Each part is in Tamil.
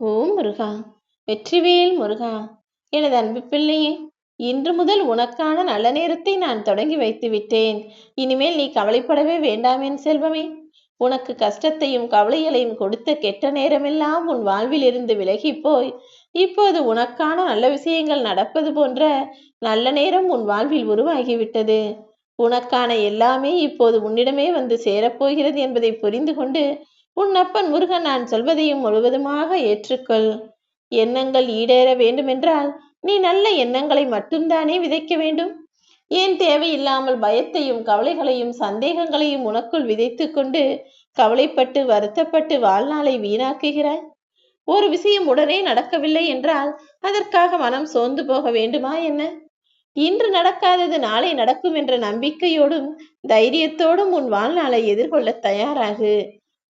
ஓ முருகா வெற்றிவேல் முருகா எனது அன்பு பிள்ளையே இன்று முதல் உனக்கான நல்ல நேரத்தை நான் தொடங்கி வைத்து விட்டேன். இனிமேல் நீ கவலைப்படவே வேண்டாம் என் செல்வமே. உனக்கு கஷ்டத்தையும் கவலைகளையும் கொடுத்த கெட்ட நேரமெல்லாம் உன் வாழ்வில் இருந்து விலகி போய் இப்போது உனக்கான நல்ல விஷயங்கள் நடப்பது போன்ற நல்ல நேரம் உன் வாழ்வில் உருவாகிவிட்டது. உனக்கான எல்லாமே இப்போது உன்னிடமே வந்து சேரப்போகிறது என்பதை புரிந்து கொண்டு உன் அப்பன் முருகன் நான் சொல்வதையும் முழுவதுமாக ஏற்றுக்கொள். எண்ணங்கள் ஈடேற வேண்டுமென்றால் நீ நல்ல எண்ணங்களை மட்டும்தானே விதைக்க வேண்டும்? ஏன் தேவையில்லாமல் பயத்தையும் கவலைகளையும் சந்தேகங்களையும் உனக்குள் விதைத்து கொண்டு கவலைப்பட்டு வருத்தப்பட்டு வாழ்நாளை வீணாக்குகிறாய்? ஒரு விஷயம் உடனே நடக்கவில்லை என்றால் அதற்காக மனம் சோர்ந்து போக வேண்டுமா என்ன? இன்று நடக்காதது நாளை நடக்கும் என்ற நம்பிக்கையோடும் தைரியத்தோடும் உன் வாழ்நாளை எதிர்கொள்ள தயாராகு.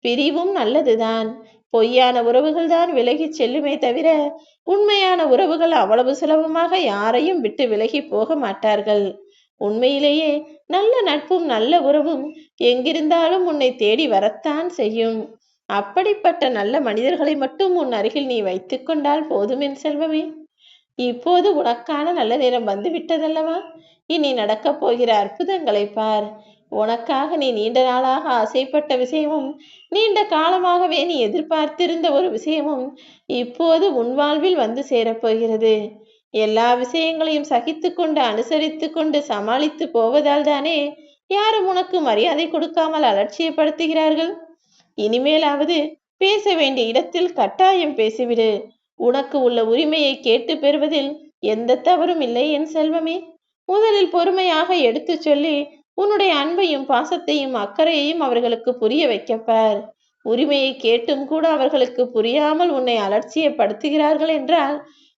பிரிவும் நல்லதுதான். பொய்யான உறவுகள் தான் விலகி செல்லுமே தவிர உண்மையான உறவுகள் அவ்வளவு சுலபமாக யாரையும் விட்டு விலகி போக மாட்டார்கள். உண்மையிலேயே நல்ல நட்பும் நல்ல உறவும் எங்கிருந்தாலும் உன்னை தேடி வரத்தான் செய்யும். அப்படிப்பட்ட நல்ல மனிதர்களை மட்டும் உன் அருகில் நீ வைத்துக் கொண்டால் போதும் என் செல்வமே. இப்போது உனக்கான நல்ல நேரம் வந்து விட்டதல்லவா இனி நடக்கப் போகிற அற்புதங்களை பார். உனக்காக நீ நீண்ட நாளாக ஆசைப்பட்ட விஷயமும் நீண்ட காலமாகவே நீ எதிர்பார்த்திருந்த ஒரு விஷயமும் இப்போது உன் வாழ்வில் வந்து சேரப்போகிறது. எல்லா விஷயங்களையும் சகித்து கொண்டு அனுசரித்து கொண்டு சமாளித்து போவதால் தானே யாரும் உனக்கு மரியாதை கொடுக்காமல் அலட்சியப்படுத்துகிறார்கள்? இனிமேலாவது பேச வேண்டிய இடத்தில் கட்டாயம் பேசிவிடு. உனக்கு உள்ள உரிமையை கேட்டு பெறுவதில் எந்த தவறும் இல்லை என் செல்வமே. முதலில் பொறுமையாக எடுத்துச் சொல்லி உன்னுடைய அன்பையும் பாசத்தையும் அக்கறையையும் அவர்களுக்கு புரிய வைக்கப்பார் உரிமையை கேட்டும் கூட அவர்களுக்கு புரியாமல் உன்னை அலட்சியப்படுத்துகிறார்கள் என்றால்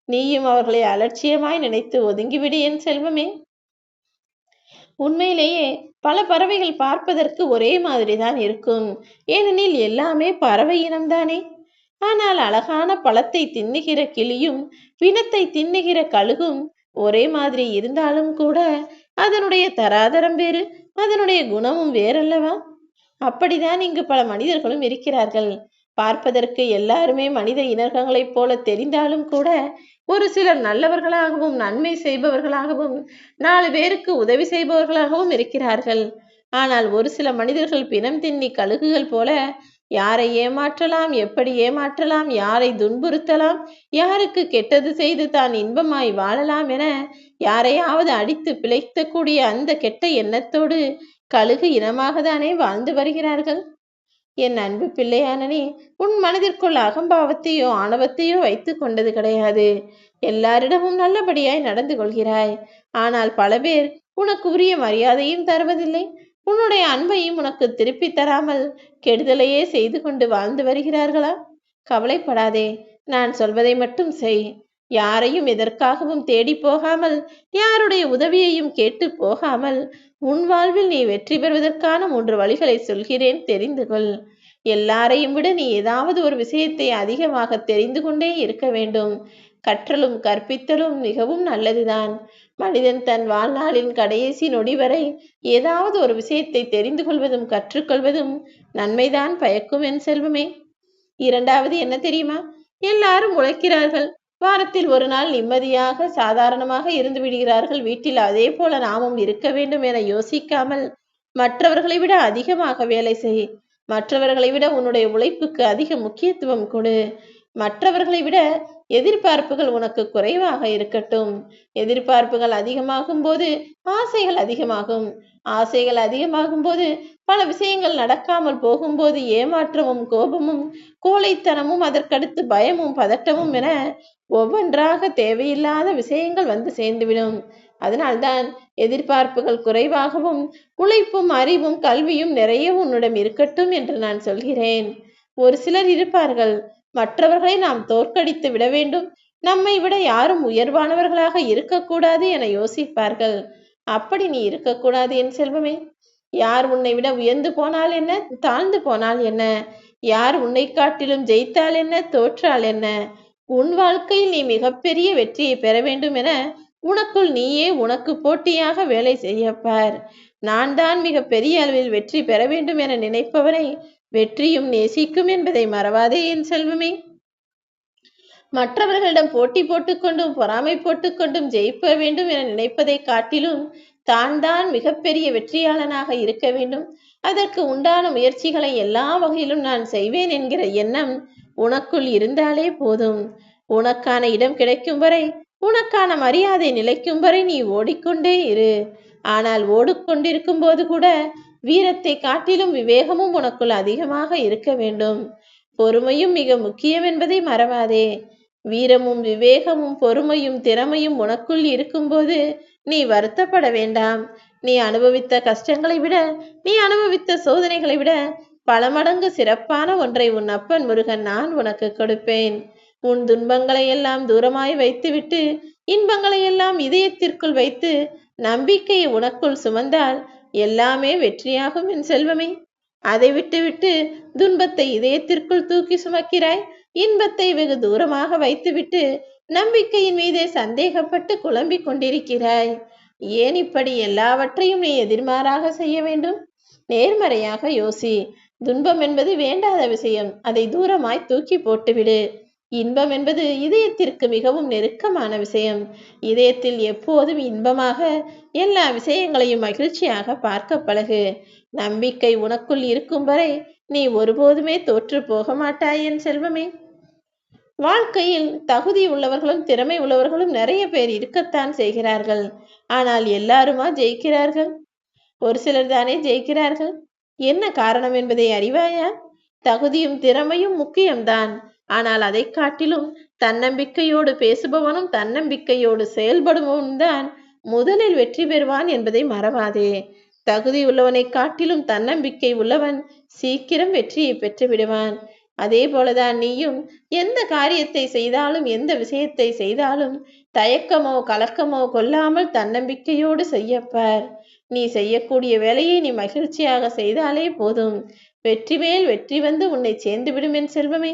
நீயும் அவர்களை அலட்சியமாய் நினைத்து ஒதுங்கிவிடு என் செல்வமே. உண்மையிலேயே பல பறவைகள் பார்ப்பதற்கு ஒரே மாதிரிதான் இருக்கும். ஏனெனில் எல்லாமே பறவை இனம்தானே. ஆனால் அழகான பழத்தை தின்னுகிற கிளியும் பிணத்தை தின்னுகிற கழுகும் ஒரே மாதிரி இருந்தாலும் கூட அதனுடைய தராதரம் வேறு அதனுடைய குணமும் வேறல்லவா? அப்படிதான் இங்கு பல மனிதர்களும் இருக்கிறார்கள். பார்ப்பதற்கு எல்லாருமே மனித இனர்களைப் போல தெரிந்தாலும் கூட ஒரு சிலர் நல்லவர்களாகவும் நன்மை செய்பவர்களாகவும் நாலு பேருக்கு உதவி செய்பவர்களாகவும் இருக்கிறார்கள். ஆனால் ஒரு சில மனிதர்கள் பிணம் தின்னி கழுகுகள் போல யாரை ஏமாற்றலாம் எப்படி ஏமாற்றலாம் யாரை துன்புறுத்தலாம் யாருக்கு கெட்டது செய்து தான் இன்பமாய் வாழலாம் என யாரையாவது அடித்து பிழைத்தக்கூடிய அந்த கெட்ட எண்ணத்தோடு கழுகு இனமாக தானே வாழ்ந்து வருகிறார்கள்? என் அன்பு பிள்ளையானனே உன் மனதிற்குள் அகம்பாவத்தையோ ஆணவத்தையோ வைத்து கொண்டது கிடையாது. எல்லாரிடமும் நல்லபடியாய் நடந்து கொள்கிறாய். ஆனால் பல பேர் உனக்கு உரிய மரியாதையும் தருவதில்லை. உன்னுடைய அன்பையும் உனக்கு திருப்பி தராமல் கெடுதலையே செய்து கொண்டு வாழ்ந்து வருகிறார்களா? கவலைப்படாதே நான் சொல்வதை மட்டும் செய். யாரையும் எதற்காகவும் தேடி போகாமல் யாருடைய உதவியையும் கேட்டு போகாமல் உன் வாழ்வில் நீ வெற்றி பெறுவதற்கான மூன்று வழிகளை சொல்கிறேன் தெரிந்து கொள். எல்லாரையும் விட நீ ஏதாவது ஒரு விஷயத்தை அதிகமாக தெரிந்து கொண்டே இருக்க வேண்டும். கற்றலும் கற்பித்தலும் மிகவும் நல்லதுதான். மனிதன் தன் வாழ்நாளின் கடைசி நொடி வரை ஏதாவது ஒரு விஷயத்தை தெரிந்து கொள்வதும் கற்றுக்கொள்வதும் நன்மைதான் பயக்கும் என் செல்வமே. இரண்டாவது என்ன தெரியுமா? எல்லாரும் உழைக்கிறார்கள். வாரத்தில் ஒரு நாள் நிம்மதியாக சாதாரணமாக இருந்து விடுகிறார்கள். வீட்டில் அதே போல நாமும் இருக்க வேண்டும் என யோசிக்காமல் மற்றவர்களை விட அதிகமாக வேலை செய். மற்றவர்களை விட உன்னுடைய உழைப்புக்கு அதிக முக்கியத்துவம் கொடு. மற்றவர்களை விட எதிர்பார்ப்புகள் உனக்கு குறைவாக இருக்கட்டும். எதிர்பார்ப்புகள் அதிகமாகும் போது ஆசைகள் அதிகமாகும். ஆசைகள் அதிகமாகும் போது பல விஷயங்கள் நடக்காமல் போகும்போது ஏமாற்றமும் கோபமும் கோழைத்தனமும் அதற்கடுத்து பயமும் பதட்டமும் என ஒவ்வொன்றாக தேவையில்லாத விஷயங்கள் வந்து சேர்ந்துவிடும். அதனால்தான் எதிர்பார்ப்புகள் குறைவாகவும் உழைப்பும் அறிவும் கல்வியும் நிறைய உன்னிடம் இருக்கட்டும் என்று நான் சொல்கிறேன். ஒரு சிலர் இருப்பார்கள். மற்றவர்களை நாம் தோற்கடித்து விட வேண்டும். நம்மை விட யாரும் உயர்வானவர்களாக இருக்கக்கூடாது என யோசிப்பார்கள். அப்படி நீ இருக்கக்கூடாது என் செல்வமே. யார் உன்னை விட உயர்ந்து போனால் என்ன? தாழ்ந்து போனால் என்ன? யார் உன்னை காட்டிலும் ஜெயித்தால் என்ன? தோற்றால் என்ன? உன் வாழ்க்கையில் நீ மிகப்பெரிய வெற்றியை பெற வேண்டும் என உனக்குள் நீயே உனக்கு போட்டியாக வேலை செய்யப்பார். நான் தான் மிக பெரிய அளவில் வெற்றி பெற வேண்டும் என நினைப்பவரை வெற்றியும் நேசிக்கும் என்பதை மறவாதே என் செல்வமே. மற்றவர்களிடம் போட்டி போட்டுக்கொண்டும் பொறாமை போட்டுக்கொண்டும் ஜெயிக்க வேண்டும் என நினைப்பதை காட்டிலும் தான் தான் மிகப்பெரிய வெற்றியாளனாக இருக்க வேண்டும். அதற்கு உண்டான முயற்சிகளை எல்லா வகையிலும் நான் செய்வேன் என்கிற எண்ணம் உனக்குள் இருந்தாலே போதும். உனக்கான இடம் கிடைக்கும் வரை உனக்கான மரியாதை நிலைக்கும் வரை நீ ஓடிக்கொண்டே இரு. ஆனால் ஓடிக்கொண்டிருக்கும் போது கூட வீரத்தை காட்டிலும் விவேகமும் உனக்குள் அதிகமாக இருக்க வேண்டும். பொறுமையும் மிக முக்கியம் என்பதை மறவாதே. வீரமும் விவேகமும் பொறுமையும் திறமையும் உனக்குள் இருக்கும்போது நீ வருத்தப்பட வேண்டாம். நீ அனுபவித்த கஷ்டங்களை விட நீ அனுபவித்த சோதனைகளை விட பல மடங்கு சிறப்பான ஒன்றை உன் அப்பன் முருகன் நான் உனக்கு கொடுப்பேன். உன் துன்பங்களை எல்லாம் தூரமாய் வைத்துவிட்டு இன்பங்களை எல்லாம் இதயத்திற்குள் வைத்து நம்பிக்கையை உனக்குள் சுமந்தால் எல்லாமே வெற்றியாகும் என் செல்வமே. அதை விட்டுவிட்டு துன்பத்தை இதயத்திற்குள் தூக்கி சுமக்கிறாய். இன்பத்தை வெகு தூரமாக வைத்துவிட்டு நம்பிக்கையின் மீதே சந்தேகப்பட்டு குழம்பிக் கொண்டிருக்கிறாய். ஏன் இப்படி எல்லாவற்றையும் நீ எதிர்மாறாக செய்ய வேண்டும்? நேர்மறையாக யோசி. துன்பம் என்பது வேண்டாத விஷயம். அதை தூரமாய் தூக்கி போட்டுவிடு. இன்பம் என்பது இதயத்திற்கு மிகவும் நெருக்கமான விஷயம். இதயத்தில் எப்போதும் இன்பமாக எல்லா விஷயங்களையும் மகிழ்ச்சியாக பார்க்க பழகு. நம்பிக்கை உனக்குள் இருக்கும் வரை நீ ஒருபோதுமே தோற்று போக மாட்டாய் என் செல்வமே. வாழ்க்கையில் தகுதி உள்ளவர்களும் திறமை உள்ளவர்களும் நிறைய பேர் இருக்கத்தான் செய்கிறார்கள். ஆனால் எல்லாருமா ஜெயிக்கிறார்கள்? ஒரு சிலர் தானே ஜெயிக்கிறார்கள்? என்ன காரணம் என்பதை அறிவாயா? தகுதியும் திறமையும் முக்கியம்தான். ஆனால் அதை காட்டிலும் தன்னம்பிக்கையோடு பேசுபவனும் தன்னம்பிக்கையோடு செயல்படுபவனும் தான் முதலில் வெற்றி பெறுவான் என்பதை மறவாதே. தகுதி உள்ளவனை காட்டிலும் தன்னம்பிக்கை உள்ளவன் சீக்கிரம் வெற்றியை பெற்று விடுவான். அதே போலதான் நீயும் எந்த காரியத்தை செய்தாலும் எந்த விஷயத்தை செய்தாலும் தயக்கமோ கலக்கமோ கொள்ளாமல் தன்னம்பிக்கையோடு செய்யப்பார். நீ செய்யக்கூடிய வேலையை நீ மகிழ்ச்சியாக செய்தாலே போதும். வெற்றி மேல் வெற்றி வந்து உன்னை சேர்ந்து விடும் என் செல்வமே.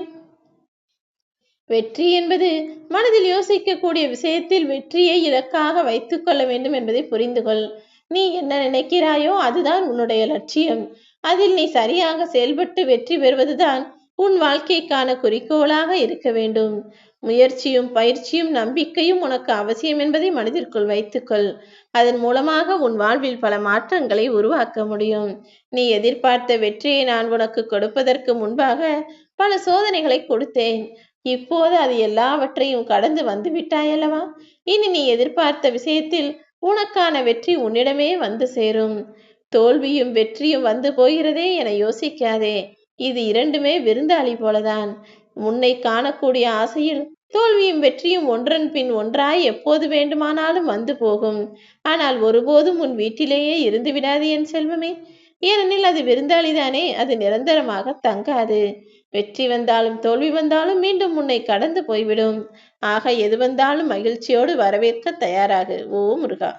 வெற்றி என்பது மனதில் யோசிக்கக்கூடிய விஷயத்தில் வெற்றியை இலக்காக வைத்துக் கொள்ள வேண்டும் என்பதை புரிந்து கொள். நீ என்ன நினைக்கிறாயோ அதுதான் உன்னுடைய லட்சியம். அதில் நீ சரியாக செயல்பட்டு வெற்றி பெறுவதுதான் உன் வாழ்க்கைக்கான குறிக்கோளாக இருக்க வேண்டும். முயற்சியும் பயிற்சியும் நம்பிக்கையும் உனக்கு அவசியம் என்பதை மனதிற்குள் வைத்துக்கொள் அதன் மூலமாக உன் வாழ்வில் பல மாற்றங்களை உருவாக்க முடியும். நீ எதிர்பார்த்த வெற்றியை நான் உனக்கு கொடுப்பதற்கு முன்பாக பல சோதனைகளை கொடுத்தேன். இப்போது அது எல்லாவற்றையும் கடந்து வந்து விட்டாயல்லவா? இனி நீ எதிர்பார்த்த விஷயத்தில் உனக்கான வெற்றி உன்னிடமே வந்து சேரும். தோல்வியும் வெற்றியும் வந்து போகிறதே என யோசிக்காதே. இது இரண்டுமே விருந்தாளி போலதான். உன்னை காணக்கூடிய ஆசையில் தோல்வியும் வெற்றியும் ஒன்றன் பின் ஒன்றாய் எப்போது வேண்டுமானாலும் வந்து போகும். ஆனால் ஒருபோதும் உன் வீட்டிலேயே இருந்து விடாது என் செல்வமே. ஏனெனில் அது விருந்தாளிதானே அது நிரந்தரமாக தங்காது. வெற்றி வந்தாலும் தோல்வி வந்தாலும் மீண்டும் உன்னை கடந்து போய்விடும். ஆக எது வந்தாலும் மகிழ்ச்சியோடு வரவேற்க தயாராகு. ஓ முருகா.